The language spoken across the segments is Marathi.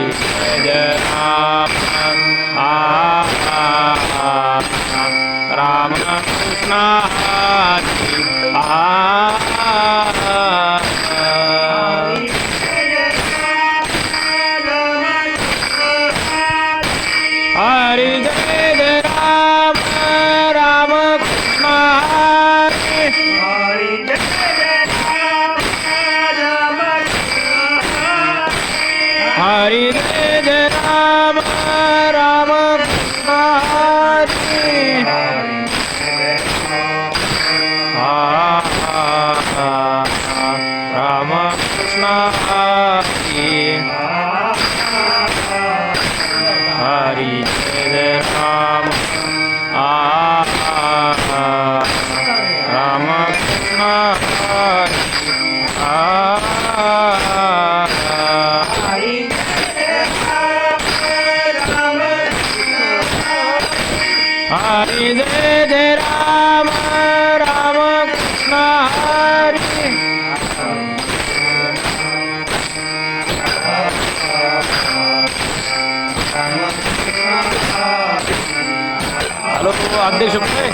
कृष्ण। कृष्ण हरी हरि जय जय राम राम कृष्ण हरि। हॅलो अध्यक्ष कुठे?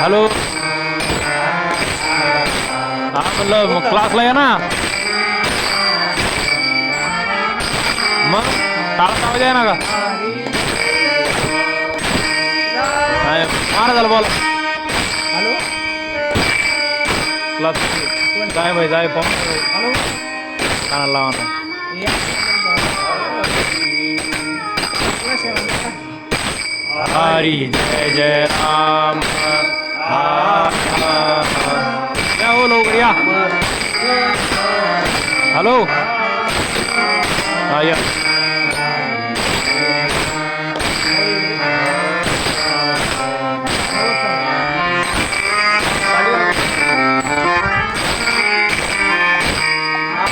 हॅलो. हा म्हणलं मग क्लासला या ना. मग टाळा आवाज आहे ना का मारा झालं बोला. हॅलो? क्लास जाय भाई जाय पाहून कानाला लावा हरी जय जय राम. या हो लवकर या. हॅलो. हा या.